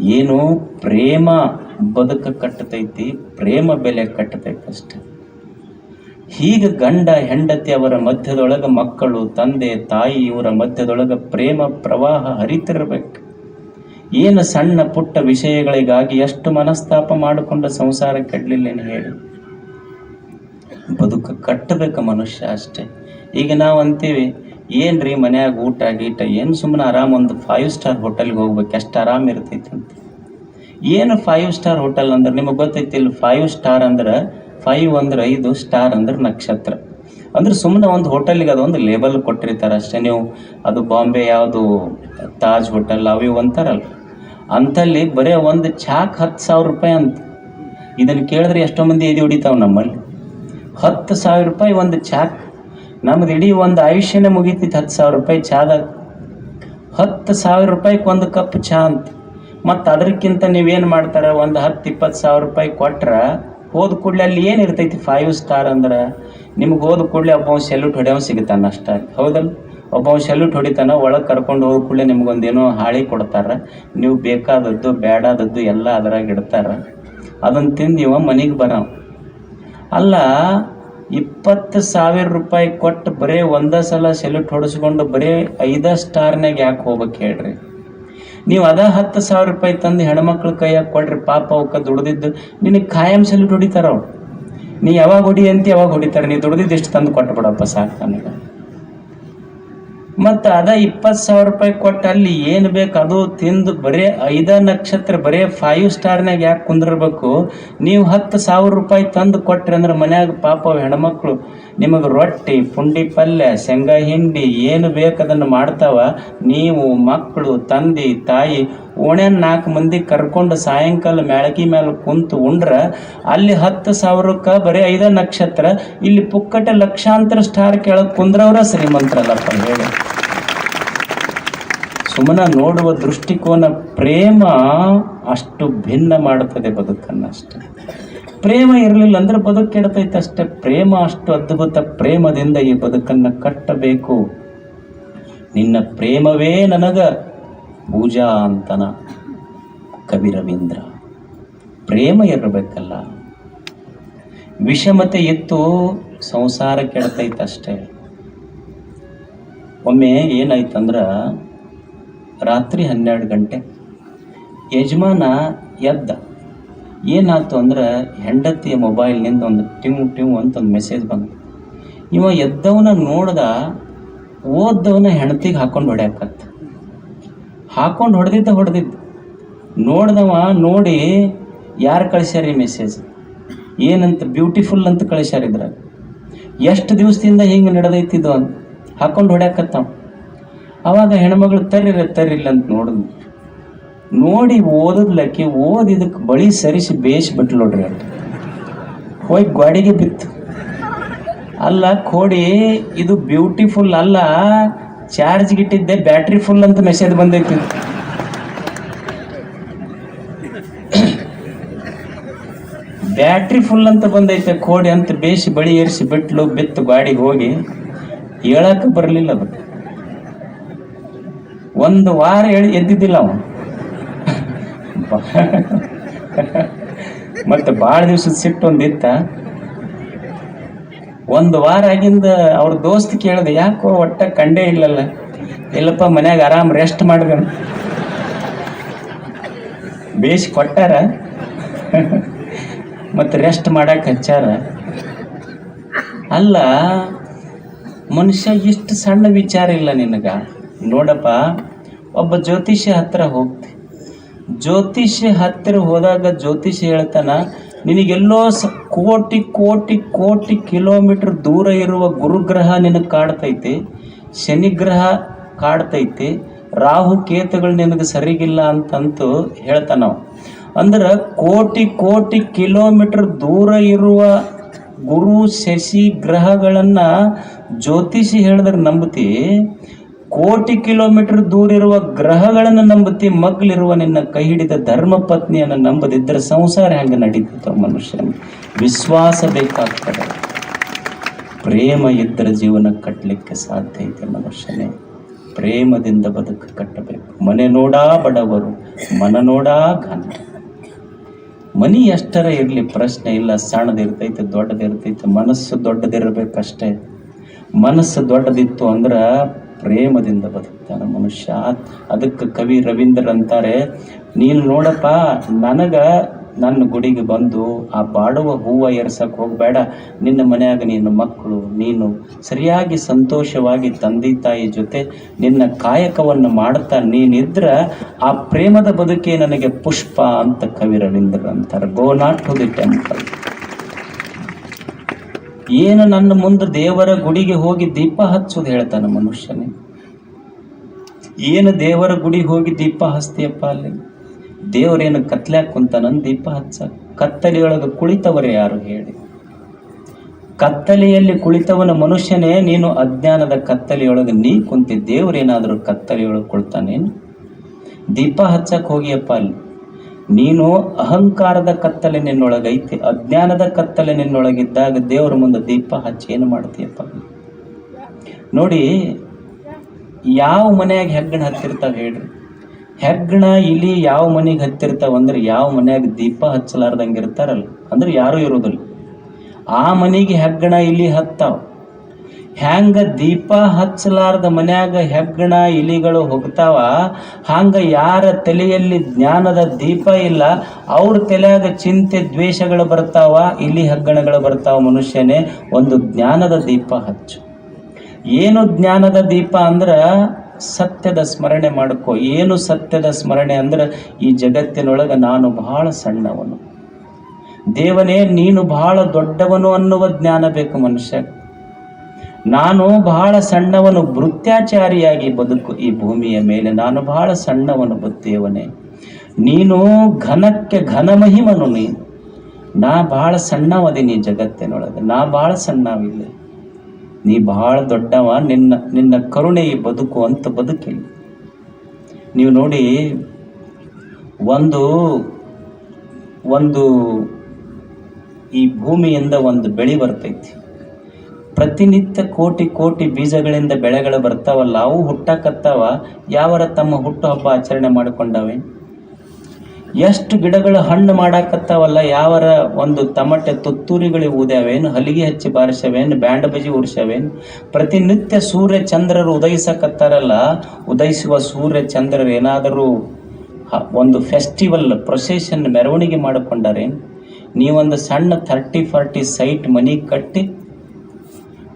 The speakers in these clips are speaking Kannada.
ಏನು ಪ್ರೇಮ ಬದುಕ ಕಟ್ಟತೈತಿ, ಪ್ರೇಮ ಬೆಲೆ ಕಟ್ಟತೈತಿ ಅಷ್ಟೆ. ಹೀಗೆ ಗಂಡ ಹೆಂಡತಿ ಅವರ ಮಧ್ಯದೊಳಗೆ ಮಕ್ಕಳು, ತಂದೆ, ತಾಯಿ ಇವರ ಮಧ್ಯದೊಳಗೆ ಪ್ರೇಮ ಪ್ರವಾಹ ಹರಿತಿರ್ಬೇಕು. ಏನು ಸಣ್ಣ ಪುಟ್ಟ ವಿಷಯಗಳಿಗಾಗಿ ಎಷ್ಟು ಮನಸ್ತಾಪ ಮಾಡಿಕೊಂಡು ಸಂಸಾರ ಕೆಡಲಿಲ್ಲೇನು ಹೇಳಿ. ಬದುಕು ಕಟ್ಟಬೇಕು ಮನುಷ್ಯ ಅಷ್ಟೇ. ಈಗ ನಾವು ಅಂತೀವಿ ಏನ್ರಿ ಮನ್ಯಾಗ ಊಟ ಗೀಟ? ಏನು ಸುಮ್ಮನೆ ಆರಾಮ್ ಒಂದು ಫೈವ್ ಸ್ಟಾರ್ ಹೋಟೆಲ್ಗೆ ಹೋಗ್ಬೇಕು, ಎಷ್ಟು ಆರಾಮ್ ಇರ್ತೈತಿ ಅಂತ. ಏನು ಫೈವ್ ಸ್ಟಾರ್ ಹೋಟೆಲ್ ಅಂದ್ರೆ ನಿಮಗೆ ಗೊತ್ತೈತಿ ಇಲ್ಲಿ ಫೈವ್ ಸ್ಟಾರ್ ಅಂದ್ರೆ ಫೈವ್ ಅಂದ್ರೆ ಐದು ಸ್ಟಾರ್ ಅಂದ್ರೆ ನಕ್ಷತ್ರ. ಅಂದ್ರೆ ಸುಮ್ಮನೆ ಒಂದು ಹೋಟೆಲ್ಗೆ ಅದೊಂದು ಲೇಬಲ್ ಕೊಟ್ಟಿರ್ತಾರೆ ಅಷ್ಟೇ. ನೀವು ಅದು ಬಾಂಬೆ ಯಾವುದು, ತಾಜ್ ಹೋಟೆಲ್ ಅವು ಇವು ಅಂತಾರಲ್ಲ. ಅಂತಲ್ಲಿ ಬರೇ ಒಂದು ಚಾಕ್ ಹತ್ತು ಸಾವಿರ ರೂಪಾಯಿ ಅಂತ. ಇದನ್ನು ಕೇಳಿದ್ರೆ ಎಷ್ಟೋ ಮಂದಿ ಎದೆ ಹೊಡಿತಾವೆ ನಮ್ಮಲ್ಲಿ. ಹತ್ತು ಸಾವಿರ ರೂಪಾಯಿ ಒಂದು ಚಾಕ್. ನಮ್ದು ಇಡೀ ಒಂದು ಆಯುಷ್ಯನೇ ಮುಗೀತೈತಿ ಹತ್ತು ಸಾವಿರ ರೂಪಾಯಿ ಚಾದಾಗ ಹತ್ತು ಸಾವಿರ ರೂಪಾಯಿಗೆ ಒಂದು ಕಪ್ ಚಹಾ ಅಂತ. ಮತ್ತು ಅದಕ್ಕಿಂತ ನೀವೇನು ಮಾಡ್ತಾರೆ? ಒಂದು ಹತ್ತು ಇಪ್ಪತ್ತು ಸಾವಿರ ರೂಪಾಯಿ ಕೊಟ್ರೆ ಹೋದ ಕೂಡಲೇ ಅಲ್ಲಿ ಏನು ಇರ್ತೈತಿ ಫೈವ್ ಸ್ಟಾರ್ ಅಂದ್ರೆ? ನಿಮ್ಗೆ ಹೋದ ಕೂಡಲೇ ಒಬ್ಬ ಸೆಲ್ಯೂಟ್ ಹೊಡೆಯವ ಸಿಗುತ್ತಾನೆ ಅಷ್ಟೇ. ಹೌದಲ್ಲ ಒಬ್ಬ ಸೆಲ್ಯೂಟ್ ಹೊಡಿತಾನೆ, ಒಳಗೆ ಕರ್ಕೊಂಡು ಹೋದ ಕೂಡಲೇ ನಿಮ್ಗೊಂದೇನೋ ಹಾಳಿ ಕೊಡ್ತಾರೆ. ನೀವು ಬೇಕಾದದ್ದು ಬೇಡಾದದ್ದು ಎಲ್ಲ ಅದ್ರಾಗ ಇಡ್ತಾರೆ. ಅದನ್ನು ತಿಂದು ಇವ ಮನೆಗೆ ಬರೋ ಅಲ್ಲ ಇಪ್ಪತ್ತು ಸಾವಿರ ರೂಪಾಯಿ ಕೊಟ್ಟು ಬರೀ ಒಂದೇ ಸಲ ಸೆಲ್ಯೂಟ್ ಹೊಡೆಸ್ಕೊಂಡು ಬರೇ ಐದ ಸ್ಟಾರ್ನಾಗ ಯಾಕೆ ಹೋಗ್ಬೇಕು ಹೇಳ್ರಿ? ನೀವು ಅದ ಹತ್ತು ಸಾವಿರ ರೂಪಾಯಿ ತಂದು ಹೆಣ್ಮಕ್ಳ ಕೈಯಾಗ ಕೊಡ್ರಿ, ಪಾಪ ಅವಕ್ಕೆ ದುಡ್ದಿದ್ದು. ನಿನಗೆ ಖಾಯಂ ಸೆಲ್ಯೂಟ್ ಹೊಡಿತಾರ ಅವ್ರು? ನೀ ಯಾವಾಗ ಹೊಡಿ ಅಂತ, ಯಾವಾಗ ಹೊಡಿತಾರೆ? ನೀ ದುಡ್ದಿದ್ದು ಎಷ್ಟು ತಂದು ಕೊಟ್ಟು ಬಿಡಪ್ಪ ಸಾಕು ನನಗೆ. ಮತ್ತು ಅದ ಇಪ್ಪತ್ತು ಸಾವಿರ ರೂಪಾಯಿ ಕೊಟ್ಟು ಅಲ್ಲಿ ಏನು ಬೇಕು ಅದು ತಿಂದು ಬರೇ ಐದ ನಕ್ಷತ್ರ ಬರೇ ಫೈವ್ ಸ್ಟಾರ್ನಾಗ ಯಾಕೆ ಕುಂದಿರ್ಬೇಕು? ನೀವು ಹತ್ತು ಸಾವಿರ ರೂಪಾಯಿ ತಂದು ಕೊಟ್ರಿ ಅಂದ್ರೆ ಮನ್ಯಾಗ ಪಾಪ ಹೆಣ್ಮಕ್ಳು ನಿಮಗೆ ರೊಟ್ಟಿ, ಪುಂಡಿ ಪಲ್ಯ, ಶೇಂಗ ಹಿಂಡಿ ಏನು ಬೇಕು ಅದನ್ನು ಮಾಡ್ತಾವ? ನೀವು, ಮಕ್ಕಳು, ತಂದೆ, ತಾಯಿ ಓಣ್ಯಾನ ನಾಲ್ಕು ಮಂದಿ ಕರ್ಕೊಂಡು ಸಾಯಂಕಾಲ ಮ್ಯಾಳಗಿ ಮೇಲೆ ಕುಂತು ಉಂಡ್ರೆ, ಅಲ್ಲಿ ಹತ್ತು ಸಾವಿರಕ್ಕೆ ಬರೀ ಐದ ನಕ್ಷತ್ರ, ಇಲ್ಲಿ ಪುಕ್ಕಟೆ ಲಕ್ಷಾಂತರ ಸ್ಟಾರ್ ಕೆಳಗೆ ಕುಂದ್ರವ್ರ ಶ್ರೀಮಂತರಲ್ಲಪ್ಪ ಹೇಳಿ. ಸುಮ್ಮನೆ ನೋಡುವ ದೃಷ್ಟಿಕೋನ ಪ್ರೇಮ ಅಷ್ಟು ಭಿನ್ನ ಮಾಡುತ್ತದೆ ಬದುಕನ್ನು ಅಷ್ಟೆ ಪ್ರೇಮ ಇರಲಿಲ್ಲ ಅಂದ್ರೆ ಬದುಕು ಕೆಡ್ತೈತೆ ಅಷ್ಟೇ. ಪ್ರೇಮ ಅಷ್ಟು ಅದ್ಭುತ ಪ್ರೇಮದಿಂದ ಈ ಬದುಕನ್ನು ಕಟ್ಟಬೇಕು. ನಿನ್ನ ಪ್ರೇಮವೇ ನನಗ ಪೂಜಾ ಅಂತನ ಕವಿ ರವೀಂದ್ರ. ಪ್ರೇಮ ಇರಬೇಕಲ್ಲ. ವಿಷಮತೆ ಇತ್ತು, ಸಂಸಾರ ಕೆಡ್ತೈತೆ ಅಷ್ಟೇ. ಒಮ್ಮೆ ಏನಾಯ್ತಂದ್ರ, ರಾತ್ರಿ ಹನ್ನೆರಡು ಗಂಟೆ ಯಜಮಾನ ಎದ್ದ. ಏನಾಯ್ತು ಅಂದ್ರೆ ಹೆಂಡತಿಯ ಮೊಬೈಲ್ನಿಂದ ಒಂದು ಟಿಮ್ ಟಿಮ್ ಅಂತ ಒಂದು ಮೆಸೇಜ್ ಬಂತು. ಇವ ಎದ್ದವನ ನೋಡ್ದ, ಓದ್ದವನ ಹೆಂಡತಿಗೆ ಹಾಕೊಂಡು ಹೊಡ್ಯಾಕತ್ತ ಹಾಕೊಂಡು ಹೊಡೆದಿದ್ದ ಹೊಡೆದಿದ್ದ. ನೋಡ್ದವ ನೋಡಿ ಯಾರು ಕಳಿಸ್ಯಾರ ಈ ಮೆಸೇಜ್ ಏನಂತ ಬ್ಯೂಟಿಫುಲ್ ಅಂತ ಕಳಿಸ್ಯಾರ ಇದ್ರಾಗ. ಎಷ್ಟು ದಿವಸದಿಂದ ಹಿಂಗೆ ನಡೆದೈತಿದ್ದು ಅಂತ ಹಾಕೊಂಡು ಹೊಡ್ಯಾಕತ್ತಾವ. ಅವಾಗ ಹೆಣ್ಮಗಳು ತರ್ರಿರ ತರ್ರಿಲ್ಲ ಅಂತ ನೋಡಿದ್ನು. ನೋಡಿ ಓದದ್ಲಕ್ಕೆ ಓದಿದಕ್ಕೆ ಬಳಿ ಸರಿಸಿ ಬೇಯಿಸಿ ಬಿಟ್ಲು ನೋಡ್ರಿ ಅಂತ. ಹೋಗಿ ಗಾಡಿಗೆ ಬಿತ್ತು. ಅಲ್ಲ ಕೋಡಿ, ಇದು ಬ್ಯೂಟಿಫುಲ್ ಅಲ್ಲ ಚಾರ್ಜ್ ಗಿಟ್ಟಿದ್ದೆ ಬ್ಯಾಟ್ರಿ ಫುಲ್ ಅಂತ ಮೆಸೇಜ್ ಬಂದೈತಿ. ಬ್ಯಾಟ್ರಿ ಫುಲ್ ಅಂತ ಬಂದೈತೆ ಕೋಡಿ ಅಂತ ಬೇಯಿಸಿ ಬಳಿ ಏರಿಸಿ ಬಿಟ್ಲು, ಬಿತ್ತು ಗಾಡಿಗೆ ಹೋಗಿ. ಹೇಳಕ್ಕೆ ಬರಲಿಲ್ಲ ಅದು ಒಂದು ವಾರ ಹೇಳಿ ಎದ್ದಿದ್ದಿಲ್ಲ ಅವನು. ಮತ್ತೆ ಭಾಳ ದಿವ್ಸದ ಸಿಟ್ಟು ಒಂದಿತ್ತ. ಒಂದು ವಾರ ಆಗಿಂದ ಅವ್ರ ದೋಸ್ತ್ ಕೇಳಿದೆ, ಯಾಕೋ ಒಟ್ಟ ಕಂಡೇ ಇಲ್ಲಲ್ಲ? ಇಲ್ಲಪ್ಪ, ಮನ್ಯಾಗ ಆರಾಮ್ ರೆಸ್ಟ್ ಮಾಡಿದ ಬೇಸ್ ಕೊಟ್ಟಾರ. ಮತ್ತೆ ರೆಸ್ಟ್ ಮಾಡಕ್ಕೆ ಹಚ್ಚಾರ. ಅಲ್ಲ, ಮನುಷ್ಯ ಇಷ್ಟು ಸಣ್ಣ ವಿಚಾರ ಇಲ್ಲ ನಿನಗ. ನೋಡಪ್ಪ, ಒಬ್ಬ ಜ್ಯೋತಿಷ್ಯ ಹತ್ರ ಹೋಗ್ತಿ. ಜ್ಯೋತಿಷ್ಯ ಹತ್ತಿರ ಹೋದಾಗ ಜ್ಯೋತಿಷ್ಯ ಹೇಳ್ತಾನ, ನಿನಗೆಲ್ಲೋ ಸ ಕೋಟಿ ಕೋಟಿ ಕೋಟಿ ಕಿಲೋಮೀಟರ್ ದೂರ ಇರುವ ಗುರುಗ್ರಹ ನಿನಗೆ ಕಾಡ್ತೈತಿ, ಶನಿಗ್ರಹ ಕಾಡ್ತೈತಿ, ರಾಹು ಕೇತುಗಳು ನಿನಗೆ ಸರಿಗಿಲ್ಲ ಅಂತಂತೂ ಹೇಳ್ತಾನವ ಅಂದ್ರೆ ಕೋಟಿ ಕೋಟಿ ಕಿಲೋಮೀಟರ್ ದೂರ ಇರುವ ಗುರು, ಶಶಿ, ಗ್ರಹಗಳನ್ನು ಜ್ಯೋತಿಷಿ ಹೇಳಿದ್ರೆ ನಂಬತಿ ಕೋಟಿ ಕಿಲೋಮೀಟರ್ ದೂರ ಇರುವ ಗ್ರಹಗಳನ್ನು ನಂಬುತ್ತಿ ಮಗ್ಲಿರುವ ನಿನ್ನ ಕೈ ಹಿಡಿದ ಧರ್ಮ ಪತ್ನಿಯನ್ನು ನಂಬದಿದ್ದರೆ ಸಂಸಾರ ಹೆಂಗೆ ನಡೀತಿತ್ತು ಮನುಷ್ಯನ? ವಿಶ್ವಾಸ ಬೇಕಾಗ್ತದೆ. ಪ್ರೇಮ ಇದ್ದರೆ ಜೀವನ ಕಟ್ಟಲಿಕ್ಕೆ ಸಾಧ್ಯ ಐತೆ ಮನುಷ್ಯನೇ. ಪ್ರೇಮದಿಂದ ಬದುಕು ಕಟ್ಟಬೇಕು. ಮನೆ ನೋಡಾ ಬಡವರು, ಮನ ನೋಡಾ ಘನ ಮನಿ ಎಷ್ಟರ ಇರಲಿ ಪ್ರಶ್ನೆ ಇಲ್ಲ. ಸಣ್ಣದಿರ್ತೈತೆ ದೊಡ್ಡದಿರ್ತೈತೆ ಮನಸ್ಸು ದೊಡ್ಡದಿರಬೇಕಷ್ಟೇ. ಮನಸ್ಸು ದೊಡ್ಡದಿತ್ತು ಅಂದ್ರೆ ಪ್ರೇಮದಿಂದ ಬದುಕ್ತಾನ ಮನುಷ್ಯ. ಅದಕ್ಕೆ ಕವಿ ರವೀಂದ್ರ ಅಂತಾರೆ, ನೀನು ನೋಡಪ್ಪ, ನನಗ ನನ್ನ ಗುಡಿಗೆ ಬಂದು ಆ ಬಾಡುವ ಹೂವ ಏರ್ಸಕ್ ಹೋಗಬೇಡ. ನಿನ್ನ ಮನೆಯಾಗ ನಿನ್ನ ಮಕ್ಕಳು, ನೀನು ಸರಿಯಾಗಿ ಸಂತೋಷವಾಗಿ ತಂದೆ ತಾಯಿ ಜೊತೆ ನಿನ್ನ ಕಾಯಕವನ್ನು ಮಾಡ್ತಾ ನೀನಿದ್ರ, ಆ ಪ್ರೇಮದ ಬದುಕೇ ನನಗೆ ಪುಷ್ಪ ಅಂತ ಕವಿ ರವೀಂದ್ರ ಅಂತಾರೆ. Go not to the temple ಏನು ನನ್ನ ಮುಂದೆ ದೇವರ ಗುಡಿಗೆ ಹೋಗಿ ದೀಪ ಹಚ್ಚೋದು ಹೇಳ್ತಾನೆ ಮನುಷ್ಯನೇ. ಏನು ದೇವರ ಗುಡಿಗೆ ಹೋಗಿ ದೀಪ ಹಚ್ತೀಯಪ್ಪ ಅಲ್ಲಿ? ದೇವರೇನು ಕತ್ಲ್ಯಾಕ ಕುಂತಾನಂದ್ ದೀಪ ಹಚ್ಚ. ಕತ್ತಲೆಯೊಳಗೆ ಕುಳಿತವರೇ ಯಾರು ಹೇಳಿ? ಕತ್ತಲೆಯಲ್ಲಿ ಕುಳಿತವನ ಮನುಷ್ಯನೇ, ನೀನು ಅಜ್ಞಾನದ ಕತ್ತಲೆಯೊಳಗೆ ನೀ ಕುಂತಿ ದೇವರೇನಾದರೂ ಕತ್ತಲೆಯೊಳಗೆ ಕುಳಿತಾನೇನು? ದೀಪ ಹಚ್ಚಕ್ಕೆ ಹೋಗಿಯಪ್ಪ ಅಲ್ಲಿ. ನೀನು ಅಹಂಕಾರದ ಕತ್ತಲೆ ನಿನ್ನೊಳಗೈತಿ ಅಜ್ಞಾನದ ಕತ್ತಲೆ ನಿನ್ನೊಳಗಿದ್ದಾಗ ದೇವರ ಮುಂದೆ ದೀಪ ಹಚ್ಚಿ ಏನು ಮಾಡ್ತೀಯಪ್ಪ? ನೋಡಿ, ಯಾವ ಮನೆಯಾಗ ಹೆಗ್ಗಣ ಹತ್ತಿರ್ತಾವ ಹೇಳ್ರಿ. ಹೆಗ್ಗಣ, ಇಲಿ ಯಾವ ಮನೆಗೆ ಹತ್ತಿರ್ತಾವ ಅಂದ್ರೆ ಯಾವ ಮನೆಯಾಗ ದೀಪ ಹಚ್ಚಲಾರ್ದಂಗೆ ಇರ್ತಾರಲ್ಲ, ಅಂದ್ರೆ ಯಾರೂ ಇರೋದಿಲ್ಲ. ಆ ಮನೆಗೆ ಹೆಗ್ಗಣ, ಇಲಿ ಹತ್ತಾವ. ಹ್ಯಾಂಗ ದೀಪ ಹಚ್ಚಲಾರ್ದ ಮನ್ಯಾಗ ಹೆಗ್ಗಣ ಇಲಿಗಳು ಹೋಗ್ತಾವ, ಹಂಗ ಯಾರ ತಲೆಯಲ್ಲಿ ಜ್ಞಾನದ ದೀಪ ಇಲ್ಲ, ಅವ್ರ ತಲೆಯಾಗ ಚಿಂತೆ ದ್ವೇಷಗಳು ಬರ್ತಾವ, ಇಲಿ ಹೆಗ್ಗಣಗಳು ಬರ್ತಾವ ಮನುಷ್ಯನೇ, ಒಂದು ಜ್ಞಾನದ ದೀಪ ಹಚ್ಚು. ಏನು ಜ್ಞಾನದ ದೀಪ ಅಂದ್ರೆ ಸತ್ಯದ ಸ್ಮರಣೆ ಮಾಡ್ಕೋ. ಏನು ಸತ್ಯದ ಸ್ಮರಣೆ ಅಂದ್ರೆ ಈ ಜಗತ್ತಿನೊಳಗೆ ನಾನು ಬಹಳ ಸಣ್ಣವನು. ದೇವನೇ, ನೀನು ಬಹಳ ದೊಡ್ಡವನು ಅನ್ನುವ ಜ್ಞಾನ ಬೇಕು ಮನುಷ್ಯ ನಾನು ಬಹಳ ಸಣ್ಣವನು, ಭೃತ್ಯಾಚಾರಿಯಾಗಿ ಬದುಕು ಈ ಭೂಮಿಯ ಮೇಲೆ. ನಾನು ಬಹಳ ಸಣ್ಣವನು ಬ- ದೇವನೇ ನೀನು ಘನಕ್ಕೆ ಘನ ಮಹಿಮನು ನೀ. ನಾ ಬಹಳ ಸಣ್ಣವದೀನಿ ಜಗತ್ತಿನೊಳಗೆ. ನಾ ಬಹಳ ಸಣ್ಣವಿಲ್ಲ. ನೀ ಬಹಳ ದೊಡ್ಡವ, ನಿನ್ನ ನಿನ್ನ ಕರುಣೆ ಈ ಬದುಕು ಅಂತ ಬದುಕಿಲ್ಲ. ನೀವು ನೋಡಿ, ಒಂದು ಒಂದು ಈ ಭೂಮಿಯಿಂದ ಒಂದು ಬೆಳೆ ಬರ್ತೈತಿ. ಪ್ರತಿನಿತ್ಯ ಕೋಟಿ ಕೋಟಿ ಬೀಜಗಳಿಂದ ಬೆಳೆಗಳು ಬರ್ತಾವಲ್ಲ ಅವು ಹುಟ್ಟಾಕತ್ತಾವ, ಯಾವರ ತಮ್ಮ ಹುಟ್ಟುಹಬ್ಬ ಆಚರಣೆ ಮಾಡಿಕೊಂಡವೆ? ಎಷ್ಟು ಗಿಡಗಳು ಹಣ್ಣು ಮಾಡಾಕತ್ತಾವಲ್ಲ, ಯಾವರ ಒಂದು ತಮಟೆ ತುತ್ತೂರಿಗಳಿಗೆ ಊದ್ಯಾವೇನು, ಹಲಿಗೆ ಹಚ್ಚಿ ಬಾರಿಸವೇನು ಬ್ಯಾಂಡ್ ಬಜಿ ಉರ್ಸವೇನು ಪ್ರತಿನಿತ್ಯ ಸೂರ್ಯ ಚಂದ್ರರು ಉದಯಿಸಕತ್ತಾರಲ್ಲ, ಉದಯಿಸುವ ಸೂರ್ಯ ಚಂದ್ರರು ಏನಾದರೂ ಒಂದು ಫೆಸ್ಟಿವಲ್ ಪ್ರೊಸೆಷನ್ ಮೆರವಣಿಗೆ ಮಾಡಿಕೊಂಡರೇನು? ನೀವೊಂದು ಸಣ್ಣ ಥರ್ಟಿ ಫಾರ್ಟಿ ಸೈಟ್ ಮನಿ ಕಟ್ಟಿ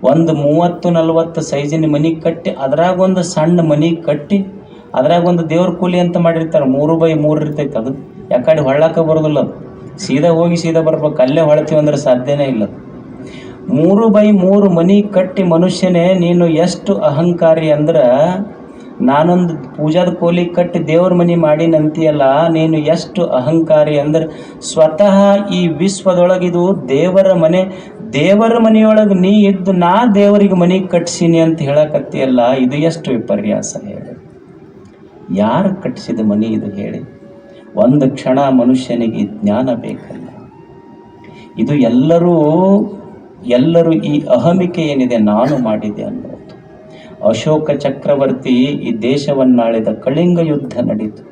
ಒಂದು ಮೂವತ್ತು ನಲವತ್ತು ಸೈಜಿನ ಮನಿ ಕಟ್ಟಿ, ಅದ್ರಾಗ ಒಂದು ಸಣ್ಣ ಮನಿ ಕಟ್ಟಿ, ಅದ್ರಾಗ ಒಂದು ದೇವ್ರ ಕೂಲಿ ಅಂತ ಮಾಡಿರ್ತಾರೆ. ಮೂರು ಬೈ ಮೂರು ಇರ್ತೈತೆ ಅದು. ಯಾಕಡೆ ಹೊಳ್ಳಾಕ ಬರೋದಿಲ್ಲ ಅದು. ಸೀದಾ ಹೋಗಿ ಸೀದಾ ಬರ್ಬೇಕು. ಅಲ್ಲೇ ಹೊಳ್ತೀವಿ ಅಂದ್ರೆ ಸಾಧ್ಯನೇ ಇಲ್ಲ. ಮೂರು ಬೈ ಮೂರು ಮನಿ ಕಟ್ಟಿ ಮನುಷ್ಯನೇ ನೀನು ಎಷ್ಟು ಅಹಂಕಾರಿ ಅಂದ್ರೆ ನಾನೊಂದು ಪೂಜಾದ ಕೋಲಿ ಕಟ್ಟಿ ದೇವ್ರ ಮನಿ ಮಾಡಿನಂತೀಯಲ್ಲ ನೀನು ಎಷ್ಟು ಅಹಂಕಾರಿ ಅಂದ್ರೆ ಸ್ವತಃ ಈ ವಿಶ್ವದೊಳಗಿದು ದೇವರ ಮನೆ, ದೇವರ ಮನೆಯೊಳಗೆ ನೀ ಇದ್ದು ನಾ ದೇವರಿಗೆ ಮನೆ ಕಟ್ಸೀನಿ ಅಂತ ಹೇಳಕತ್ತೀಯಲ್ಲ, ಇದು ಎಷ್ಟು ವಿಪರ್ಯಾಸ ಹೇಳಿ. ಯಾರು ಕಟ್ಟಿಸಿದ ಮನಿ ಇದು ಹೇಳಿ? ಒಂದು ಕ್ಷಣ ಮನುಷ್ಯನಿಗೆ ಜ್ಞಾನ ಬೇಕಲ್ಲ. ಇದು ಎಲ್ಲರೂ ಎಲ್ಲರೂ ಈ ಅಹಮಿಕೆ ಏನಿದೆ, ನಾನು ಮಾಡಿದೆ ಅನ್ನೋದು ಅಶೋಕ ಚಕ್ರವರ್ತಿ ಈ ದೇಶವನ್ನಾಳಿದ ಕಳಿಂಗ ಯುದ್ಧ ನಡೀತು.